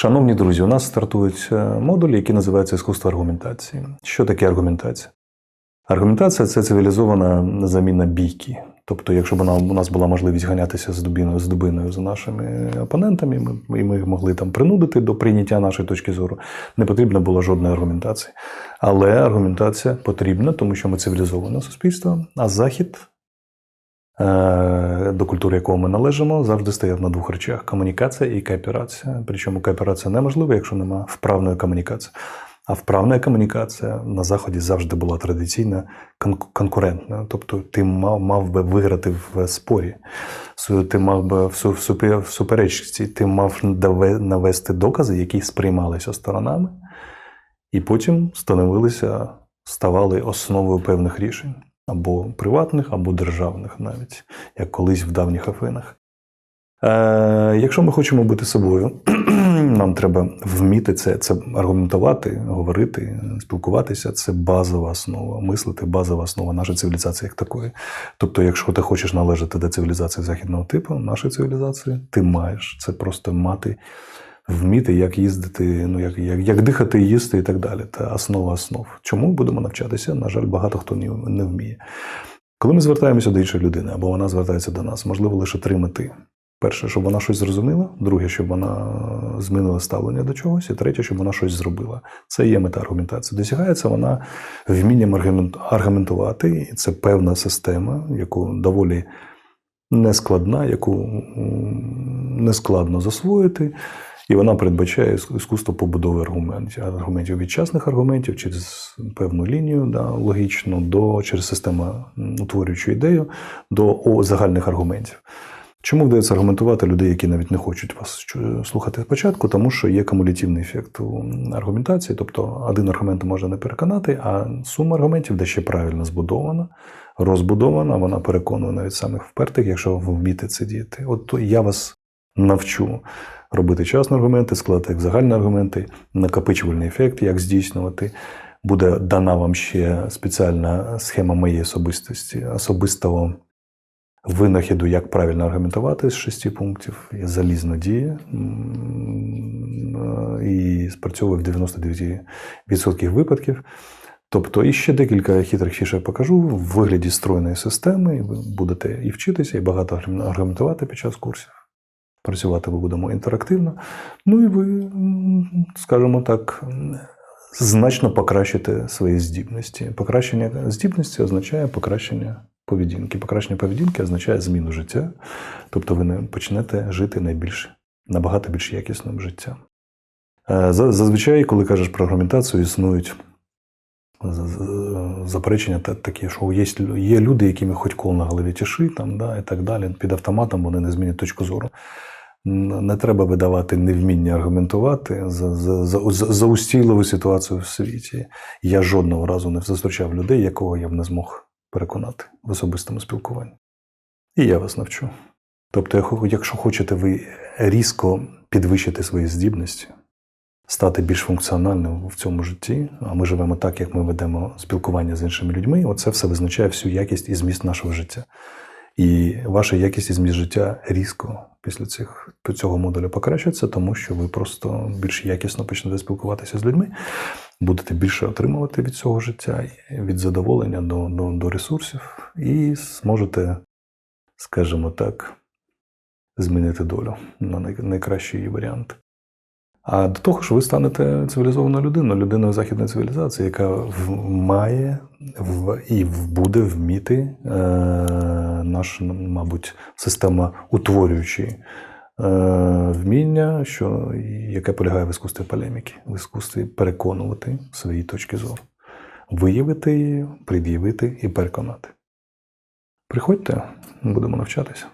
Шановні друзі, у нас стартують е, модулі, які називаються іскусство аргументації. Що таке аргументація? Аргументація це цивілізована заміна бійки. Тобто, якщо б у нас була можливість ганятися з дубиною, з дубиною за нашими опонентами, ми, і ми їх могли там принудити до прийняття нашої точки зору, не потрібно було жодної аргументації. Але аргументація потрібна, тому що ми цивілізоване суспільство, а Захід, до культури якого ми належимо, завжди стояв на двох речах: комунікація і кооперація. Причому кооперація неможлива, якщо немає вправної комунікації. А вправна комунікація на Заході завжди була традиційна конкурентна. Тобто ти мав, мав би виграти в спорі, ти мав би в суперечці, ти мав навести докази, які сприймалися сторонами, і потім становилися, ставали основою певних рішень або приватних, або державних, навіть як колись в давніх Афинах. Е, якщо ми хочемо бути собою, нам треба вміти це, це аргументувати, говорити, спілкуватися. Це базова основа, мислити, базова основа нашої цивілізації як такої. Тобто, якщо ти хочеш належати до цивілізації західного типу, нашої цивілізації, ти маєш це просто мати, вміти, як їздити, ну як, як, як дихати, їсти і так далі. Це основа основ. Чому будемо навчатися? На жаль, багато хто не, не вміє. Коли ми звертаємося до іншої людини, або вона звертається до нас, можливо лише три мети. Перше, щоб вона щось зрозуміла, друге, щоб вона змінила ставлення до чогось, і третє, щоб вона щось зробила. Це є мета аргументації. Досягається вона вмінням аргументувати, і це певна система, яку доволі нескладна, яку нескладно засвоїти. І вона передбачає іскусство побудови аргументів, аргументів від частних аргументів через певну лінію да, логічну, до через систему утворюючу ідею до о, загальних аргументів. Чому вдається аргументувати людей, які навіть не хочуть вас слухати спочатку? Тому що є кумулятивний ефект у аргументації, тобто один аргумент може не переконати, а сума аргументів, де ще правильно збудована, розбудована, вона переконує навіть самих впертих, якщо ви вмієте це діяти. От я вас навчу робити часні аргументи, складати як загальні аргументи, накопичувальний ефект, як здійснювати. Буде дана вам ще спеціальна схема моєї особистості, особистого винахіду, як правильно аргументувати з шести пунктів. Є залізна дія м, і спрацьовує в 99% випадків. Тобто, і ще декілька хитрих фішок покажу в вигляді стройної системи, ви будете і вчитися, і багато аргументувати під час курсів. Працювати ми будемо інтерактивно. Ну і ви, скажімо так, значно покращите свої здібності. Покращення здібності означає покращення поведінки. Покращення поведінки означає зміну життя. Тобто ви не почнете жити найбільш набагато більш якісним життям. Е, Зазвичай, коли кажеш про аргументацію, існують з- заперечення такі, що є, є люди, якими хоч кол на голові тіши, там, да, і так далі. Під автоматом вони не змінять точку зору. Не треба видавати невміння аргументувати за, за, за, за устійливу ситуацію в світі. Я жодного разу не зустрічав людей, якого я б не змог переконати в особистому спілкуванні. І я вас навчу. Тобто, якщо хочете ви різко підвищити свої здібності, стати більш функціональним в цьому житті, а ми живемо так, як ми ведемо спілкування з іншими людьми, оце все визначає всю якість і зміст нашого життя. І ваша якість і зміст життя різко після цих, цього модуля покращиться, тому що ви просто більш якісно почнете спілкуватися з людьми, будете більше отримувати від цього життя, від задоволення до, до, до ресурсів, і зможете, скажімо так, змінити долю на найкращий її варіант. А до того ж, ви станете цивілізованою людиною, людиною західної цивілізації, яка має в, і буде вміти е, наш, мабуть, система утворюючі е, вміння, що, яке полягає в іскусстві полеміки, в іскусстві переконувати свої точки зору, виявити її, пред'явити і переконати. Приходьте, будемо навчатися.